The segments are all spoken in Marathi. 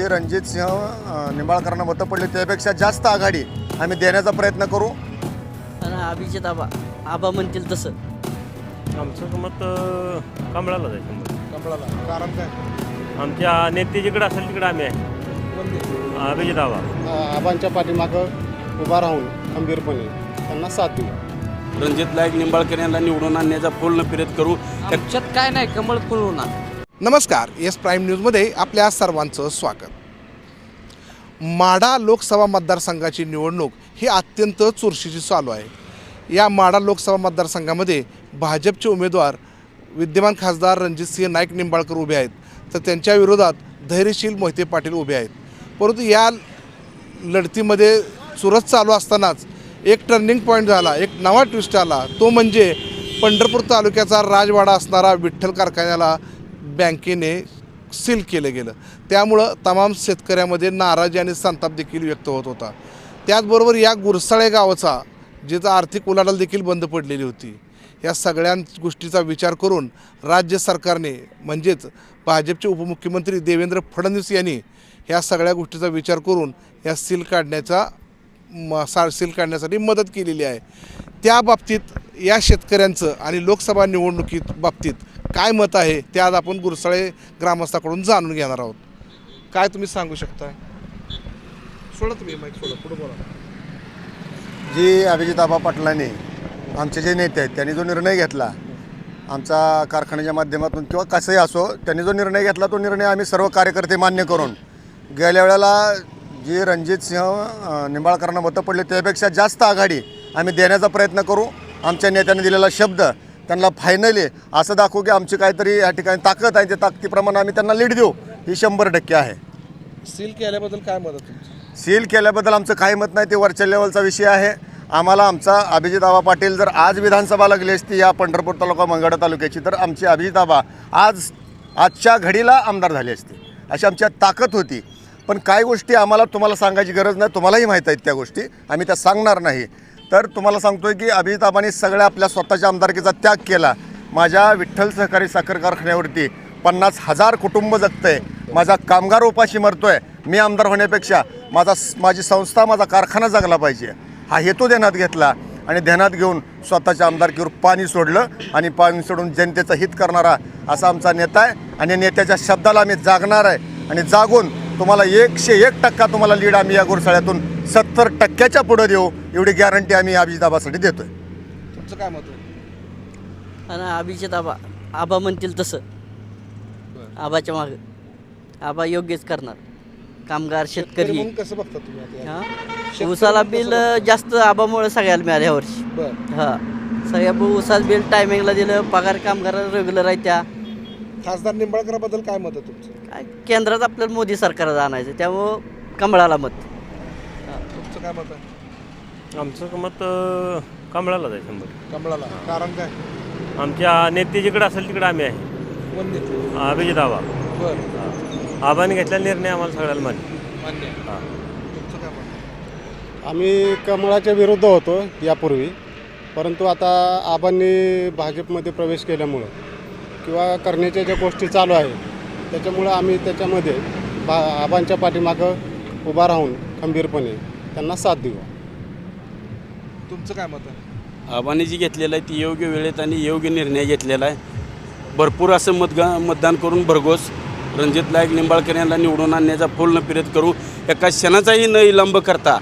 जे रणजित सिंह निंबाळकरांना मतं पडली. त्यापेक्षा जास्त आघाडी आम्ही देण्याचा प्रयत्न करू. आणि अभिजित आबा आबा म्हणतील तसं. आमचं मत कमळाला जायचं मत. कमळाला. कारण काय? आमच्या नेते जिकडे असेल तिकडे आम्ही आहे. अभिजित आबा. आबांच्या पाठीमागं उभा राहून खंबीरपणे त्यांना साथ देऊ. रणजित नाईक निंबाळकर यांना निवडून आणण्याचा पूर्ण प्रयत्न करू. आमच्यात काय नाही कमळ फुल होणार. नमस्कार एस प्राईम न्यूजमध्ये आपल्या सर्वांचं स्वागत. माढा लोकसभा मतदारसंघाची निवडणूक ही अत्यंत चुरशीची चालू आहे. या माढा लोकसभा मतदारसंघामध्ये भाजपचे उमेदवार विद्यमान खासदार रणजितसिंह नाईक निंबाळकर उभे आहेत. तर त्यांच्या विरोधात धैर्यशील मोहिते पाटील उभे आहेत. परंतु या लढतीमध्ये चुरस चालू असतानाच एक टर्निंग पॉईंट झाला एक नवा ट्विस्ट आला. तो म्हणजे पंढरपूर तालुक्याचा राजवाडा असणारा विठ्ठल कारखान्याला बँकेने सील केलं गेलं. त्यामुळं तमाम शेतकऱ्यामध्ये नाराजी आणि संताप देखील व्यक्त होत होता. त्याचबरोबर या गुरसाळे गावाचा जिचा आर्थिक उलाढाल देखील बंद पडलेली होती या सगळ्या गोष्टीचा विचार करून राज्य सरकारने म्हणजेच भाजपचे उपमुख्यमंत्री देवेंद्र फडणवीस यांनी ह्या सगळ्या गोष्टीचा विचार करून या सील काढण्याचा म सा सील काढण्यासाठी मदत केलेली आहे. त्या बाबतीत या शेतकऱ्यांचं आणि लोकसभा निवडणुकीत बाबतीत काय मत आहे ते आज आपण गुरसाळे ग्रामस्थाकडून जाणून घेणार आहोत. काय तुम्ही सांगू शकता सोडा तुम्ही माहिती सोडा पुढे बोला. जी अभिजित आबा पाटलांनी आमचे जे नेते आहेत त्यांनी जो निर्णय घेतला आमचा कारखान्याच्या माध्यमातून किंवा कसंही असो त्यांनी जो निर्णय घेतला तो निर्णय आम्ही सर्व कार्यकर्ते मान्य करून गेल्या वेळेला जी रणजित सिंह निंबाळकरांना मतं पडले त्यापेक्षा जास्त आघाडी आम्ही देण्याचा प्रयत्न करू. आमच्या नेत्याने दिलेला शब्द त्यांना फायनली असं दाखवू की आमची काहीतरी या ठिकाणी ताकद आहे त्या ताकदीप्रमाणे आम्ही त्यांना लीड देऊ ही शंभर टक्के आहे. सील केल्याबद्दल काय मदत तुमची? सील केल्याबद्दल आमचं काही मत नाही ते वरच्या लेवलचा विषय आहे. आम्हाला आमचा अभिजित आबा पाटील जर आज विधानसभा लागली असती या पंढरपूर तालुका मंगळ तालुक्याची तर आमची अभिजित आबा आज आजच्या घडीला आमदार झाली असती. अशी आमच्यात ताकद होती. पण काही गोष्टी आम्हाला तुम्हाला सांगायची गरज नाही तुम्हालाही माहीत आहेत त्या गोष्टी. आम्ही त्या सांगणार नाही. तर तुम्हाला सांगतोय की अभिजित सगळ्या आपल्या स्वतःच्या आमदारकीचा त्याग केला. माझ्या विठ्ठल सहकारी साखर कारखान्यावरती पन्नास हजार कुटुंब जगतंय. माझा कामगार उपाशी मरतोय. मी आमदार होण्यापेक्षा माझा माझी संस्था माझा कारखाना जगला पाहिजे. हा हेतू ध्यानात घेतला आणि ध्यानात घेऊन स्वतःच्या आमदारकीवर पाणी सोडलं आणि पाणी सोडून जनतेचं हित करणारा असा आमचा नेता आहे. आणि नेत्याच्या शब्दाला आम्ही जागणार आहे. आणि जागून तुम्हाला एकशे एक टक्का तुम्हाला लीड आम्ही या गुरसाळ्यातून सत्तर टक्क्याच्या पुढं देऊ. एवढी गॅरंटी आम्ही अभिजिताबासाठी देतोय. तुमचं काय मत आहे? आणि अभिजित आबा आबा म्हणतील तसं. आबाच्या मागं. आबा योग्यच करणार. कामगार शेतकरी शेतकरी. म्हणून कसं बघता तुम्ही आता या? हा? उसाला बिल जास्त आबामुळे सगळ्याला मिळालं ह्या वर्षी. बरं. हा. सगळ्या उसाला बिल टायमिंगला दिलं पगार कामगार रेग्युलर आहे त्या. खासदार निंबाळकराबद्दल काय मत आहे तुमचं? काय केंद्रात आपल्याला मोदी सरकारला आणायचं त्यामुळं कमळाला मत. तुमचं काय मत आहे? आमचं मत अं, कमळाला जायचं मत कमळाला. कारण काय? आमच्या नेते जिकडे असेल तिकडे आम्ही आहे. अभिजित आबा बरं. आबाने घेतलेला निर्णय आम्हाला सगळ्याला मान्य. मान्य. आहे. हां. तुमचं काय मत? आहे? आम्ही कमळाच्या विरुद्ध होतो यापूर्वी. परंतु आता आबांनी भाजपमध्ये प्रवेश केल्यामुळं. किंवा करण्याच्या ज्या गोष्टी चालू आहेत त्याच्यामुळं आम्ही त्याच्यामध्ये बा आबांच्या पाठीमागं उभा राहून खंबीरपणे त्यांना साथ देऊ. तुमचं काय मत आहे? आबांनी जी घेतलेलं आहे ती योग्य वेळेत आणि योग्य निर्णय घेतलेला आहे. भरपूर असं मतगा मतदान करून भरघोस रणजित नाईक निंबाळकर यांना निवडून आणण्याचा पूर्ण प्रयत्न करू. एका क्षणाचाही न विलंब करता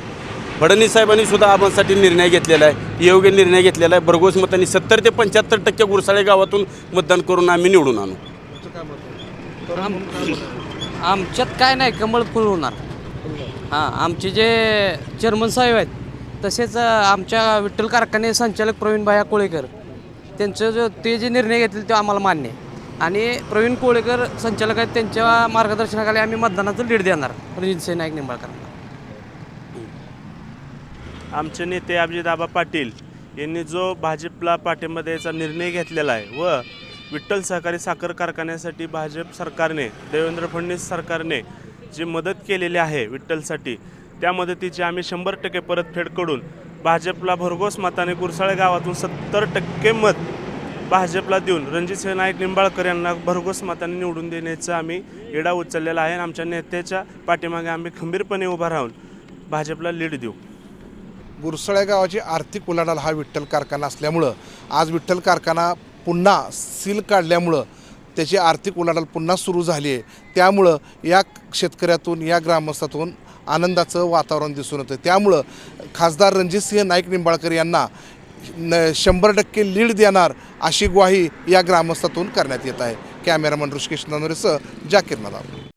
फडणवीस साहेबांनी सुद्धा आबांसाठी निर्णय घेतलेला आहे. योग्य निर्णय घेतलेला आहे. भरघोस मतांनी सत्तर ते पंच्याहत्तर टक्के गुरसाळे गावातून मतदान करून आम्ही निवडून आणू. आमच्यात काय नाही कमळ फुल होणार. हां आमचे जे चेअरमन साहेब आहेत तसेच आमच्या विठ्ठल कारखाने संचालक प्रवीण भाया कोळेकर त्यांचं जो ते जे निर्णय घेतले ते आम्हाला मान्य आहे. आणि प्रवीण कोळेकर संचालक आहेत त्यांच्या मार्गदर्शनाखाली आम्ही मतदानाचं लीड देणार. रणजित नाईक निंबाळकर. आमचे नेते अभिजितआबा पाटील यांनी जो भाजपला पाठिंबा द्यायचा निर्णय घेतलेला आहे व विठ्ठल सहकारी साखर कारखान्यासाठी भाजप सरकारने देवेंद्र फडणवीस सरकारने जी मदत केलेली आहे विठ्ठलसाठी त्या मदतीची आम्ही शंभर टक्के परतफेड करून भाजपला भरघोस मताने गुरसाळे गावातून सत्तर टक्के मत भाजपला देऊन रणजितसिंह नाईक निंबाळकर यांना भरघोस मताने निवडून देण्याचा आम्ही इडा उचललेला आहे आणि आमच्या नेत्याच्या पाठीमागे आम्ही खंबीरपणे उभा राहून भाजपला लीड देऊ. गुरसळ्या गावाची आर्थिक उलाढाल हा विठ्ठल कारखाना असल्यामुळं आज विठ्ठल कारखाना पुन्हा सील काढल्यामुळं त्याची आर्थिक उलाढाल पुन्हा सुरू झाली आहे. त्यामुळं या शेतकऱ्यातून या ग्रामस्थातून आनंदाचं वातावरण दिसून येतं त्यामुळं खासदार रणजितसिंह नाईक निंबाळकर यांना न शंभर टक्के लीड देणार अशी ग्वाही या ग्रामस्थातून करण्यात येत आहे. कॅमेरामन ऋषिकेश ननोरेसह जाकीर नदाव